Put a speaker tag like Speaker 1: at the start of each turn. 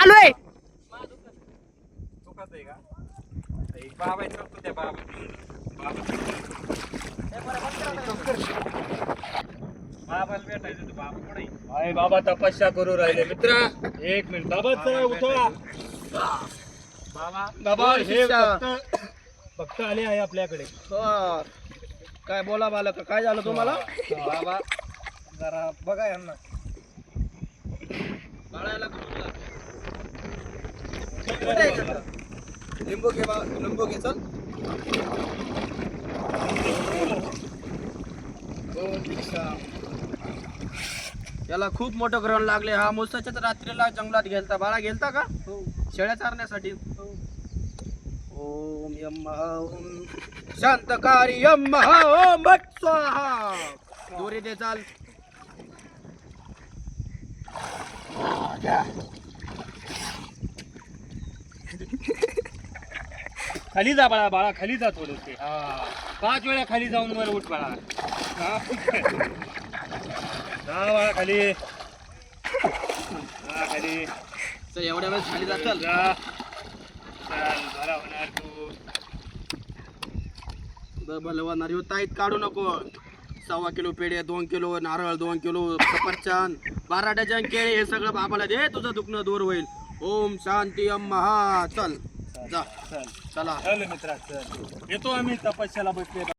Speaker 1: चालू आहे.
Speaker 2: अरे बाबा तपस्या करू राहिले. मित्र एक मिनिट. बाबा चला उठवा.
Speaker 3: बाबा.
Speaker 2: बाबा हे. फक्त फक्त आले आहे आपल्याकडे.
Speaker 1: बर. काय बोला बालक काय झालं तुम्हाला?
Speaker 3: बाबा जरा बघा यांना.
Speaker 1: लिंबू घे लिंबू घे चल याला खूप मोठं ग्रहण लागले. हा मुसाच्याच रात्रीला जंगलात गेलता. बाळा गेलता का? शेळ्या चारण्यासाठी. ओम यम ओम. शांतकारी यम ओम भट स्वाहा. दोरी दे चाल.
Speaker 2: खाली जा बाळा बाळा खाली जा थोडेसे. हा. पाच वेळा खाली जाऊन वर उठ बाळा. हा. जा बाळा खाली. जा खाली.
Speaker 1: एवढ्या वेळेस खाली जा चल.
Speaker 2: जा. चल बरा होणार तू.
Speaker 1: भलवणार ह्यो ताईत काढू नको. सव्वा किलो पेढे दोन किलो नारळ दोन किलो सफरचंद बारा डझन केळे हे सगळं बाबाला दे. तुझं दुखणं दूर होईल. ओम शांती अम हा चल. जा चल.
Speaker 2: चला. मित्रा चल. येतो आम्ही तपस्याला बसले.